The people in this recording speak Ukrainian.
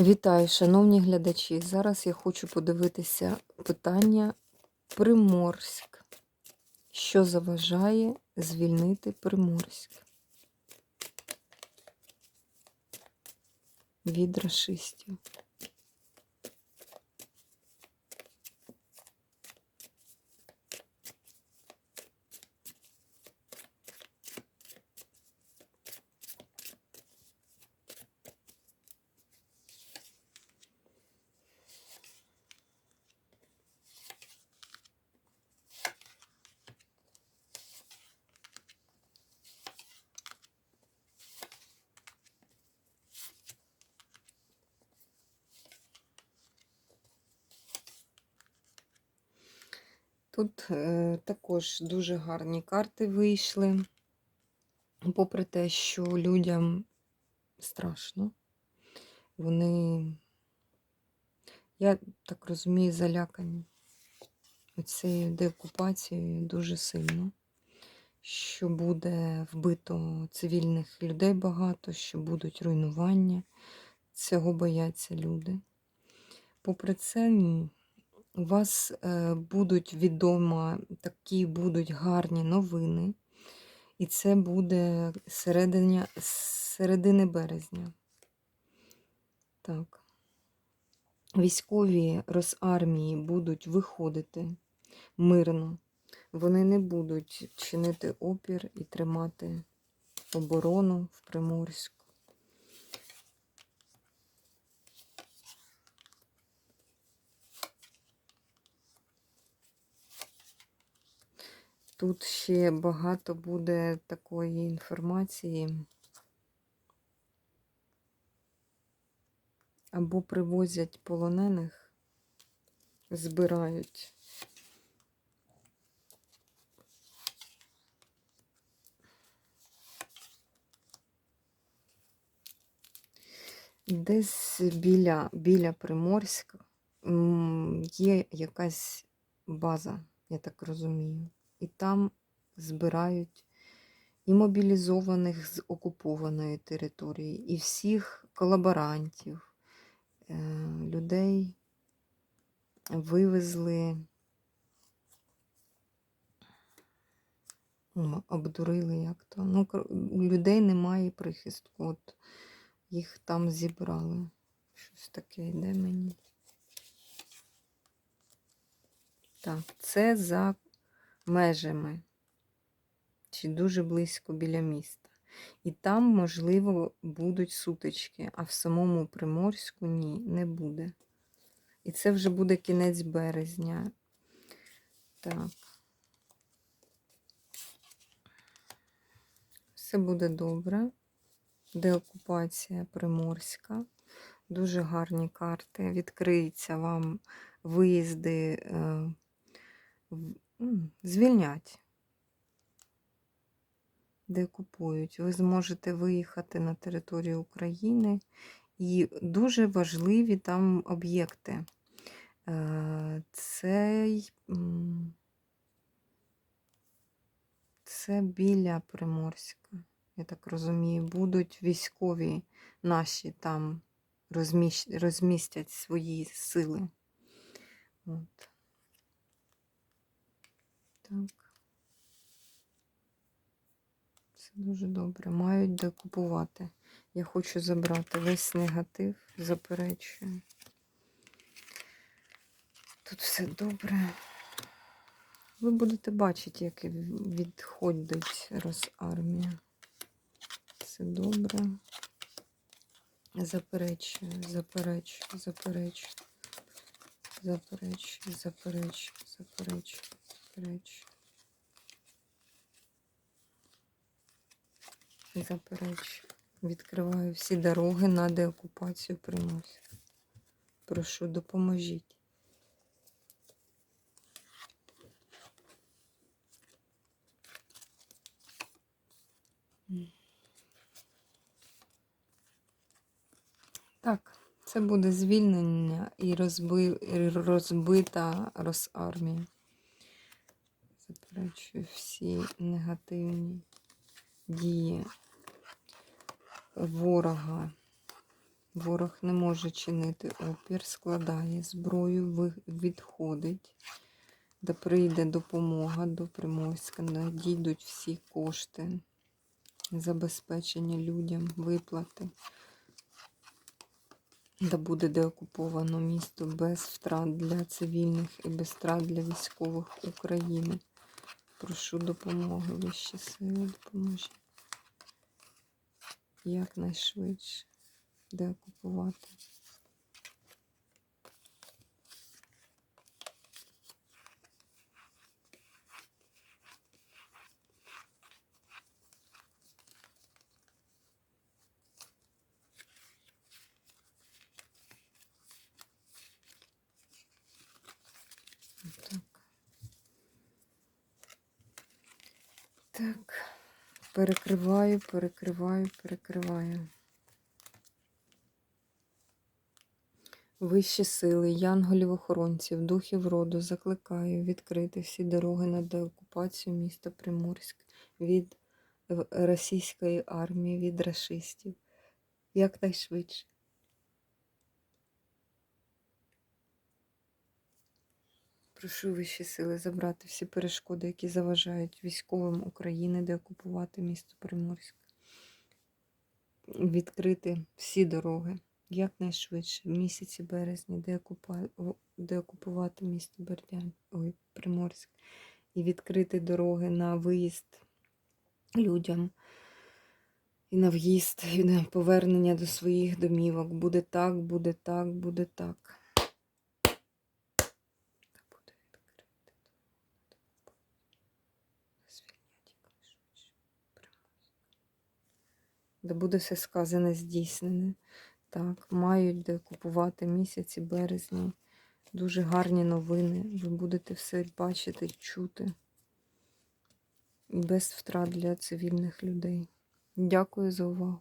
Вітаю, шановні глядачі. Зараз я хочу подивитися питання Приморськ. Що заважає звільнити Приморськ від расистів? Тут е, також дуже гарні карти вийшли, попри те, що людям страшно. Вони, я так розумію, залякані цією деокупацією дуже сильно, що буде вбито цивільних людей багато, що будуть руйнування. Цього бояться люди. Попри це. У вас е, будуть відомо такі будуть гарні новини, і це буде серединя, середини березня. Так. Військові Росармії будуть виходити мирно. Вони не будуть чинити опір і тримати оборону в Приморську. Тут ще багато буде такої інформації. Або привозять полонених, збирають. Десь біля, біля Приморська є якась база, я так розумію. І там збирають і мобілізованих з окупованої території, і всіх колаборантів, е, людей вивезли, ну, обдурили як то. Ну, у людей немає прихистку. От їх там зібрали. Щось таке йде мені. Так, це за межами, чи дуже близько біля міста. І там, можливо, будуть сутички, а в самому Приморську ні, не буде. І це вже буде кінець березня. Так. Все буде добре. Деокупація Приморська. Дуже гарні карти. Відкриються вам виїзди. Е, звільнять, де купують. Ви зможете виїхати на територію України і дуже важливі там об'єкти. Е, Цей це біля Приморська, я так розумію, будуть військові наші там розміщ- розмістять свої сили. От. Так. Це дуже добре. Мають де купувати. Я хочу забрати весь негатив, заперечую. Тут все добре. Ви будете бачити, як відходить Росармія. Все добре. Заперечую, заперечую, заперечую, заперечую, заперечую, заперечую, заперечую. Заперечую. Відкриваю всі дороги на деокупацію Приморська. Прошу, допоможіть. Так, це буде звільнення і розби... розбита Росармія. Заперечую всі негативні дії ворога Ворог не може чинити опір, складає зброю, відходить, де прийде допомога до Приморська, надійдуть всі кошти, забезпечення людям, виплати. Да буде деокуповано місто без втрат для цивільних і без втрат для військових України. Прошу допомоги, вищі сили, допоможіть. Якнайшвидше деокупувати. Так. Так. Перекриваю, перекриваю, перекриваю. Вищі сили, янголів-охоронців, духів роду закликаю відкрити всі дороги на деокупацію міста Приморськ від російської армії, від расистів Якнайшвидше. Прошу вищі сили забрати всі перешкоди, які заважають військовим України деокупувати місто Приморськ. Відкрити всі дороги якнайшвидше, в місяці березня, деокупа... о, деокупувати місто Бердянськ, ой, Приморськ, і відкрити дороги на виїзд людям і на в'їзд, і на повернення до своїх домівок. Буде так, буде так, буде так. Та буде відкрити Звільнять якнайшвидше Приморськ. Да буде все сказане, здійснене. Так, мають де купувати місяці березні. Дуже гарні новини. Ви будете все бачити, чути. Без втрат для цивільних людей. Дякую за увагу.